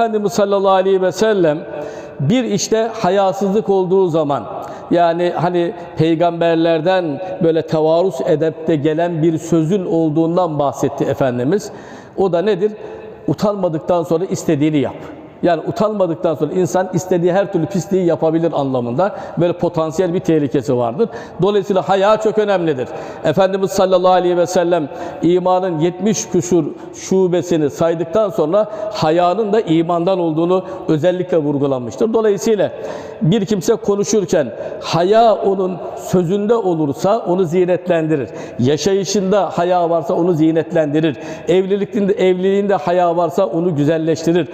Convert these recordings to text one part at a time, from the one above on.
Efendimiz sallallahu aleyhi ve sellem bir işte hayasızlık olduğu zaman yani hani peygamberlerden böyle tevarus edepte gelen bir sözün olduğundan bahsetti Efendimiz. O da nedir? Utanmadıktan sonra istediğini yap. Yani utanmadıktan sonra insan istediği her türlü pisliği yapabilir anlamında böyle potansiyel bir tehlikesi vardır. Dolayısıyla haya çok önemlidir. Efendimiz sallallahu aleyhi ve sellem imanın 70 küsur şubesini saydıktan sonra hayanın da imandan olduğunu özellikle vurgulamıştır. Dolayısıyla bir kimse konuşurken haya onun sözünde olursa onu zinetlendirir. Yaşayışında haya varsa onu zinetlendirir. Evlilikinde evliliğinde haya varsa onu güzelleştirir.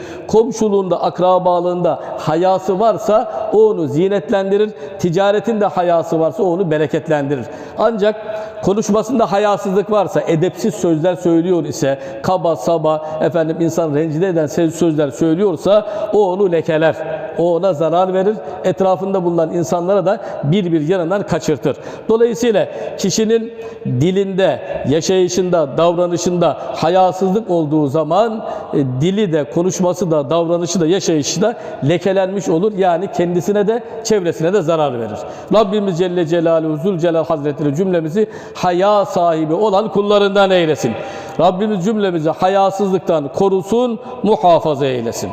Komşuluğunda, akrabalığında hayası varsa o onu zinetlendirir. Ticaretinde hayası varsa o onu bereketlendirir. Ancak konuşmasında hayasızlık varsa, edepsiz sözler söylüyor ise, kaba saba, efendim insan rencide eden sözler söylüyorsa o onu lekeler. O ona zarar verir. Etrafında bulunan insanlara da bir bir yanından kaçırtır. Dolayısıyla kişinin dilinde, yaşayışında, davranışında hayasızlık olduğu zaman e, dili de, konuşması da, davranışı da, yaşayışı da lekelenmiş olur. Yani kendisine de, çevresine de zarar verir. Rabbimiz Celle Celaluhu Zülcelal Hazretleri cümlemizi haya sahibi olan kullarından eylesin. Rabbimiz cümlemizi hayasızlıktan korusun, muhafaza eylesin.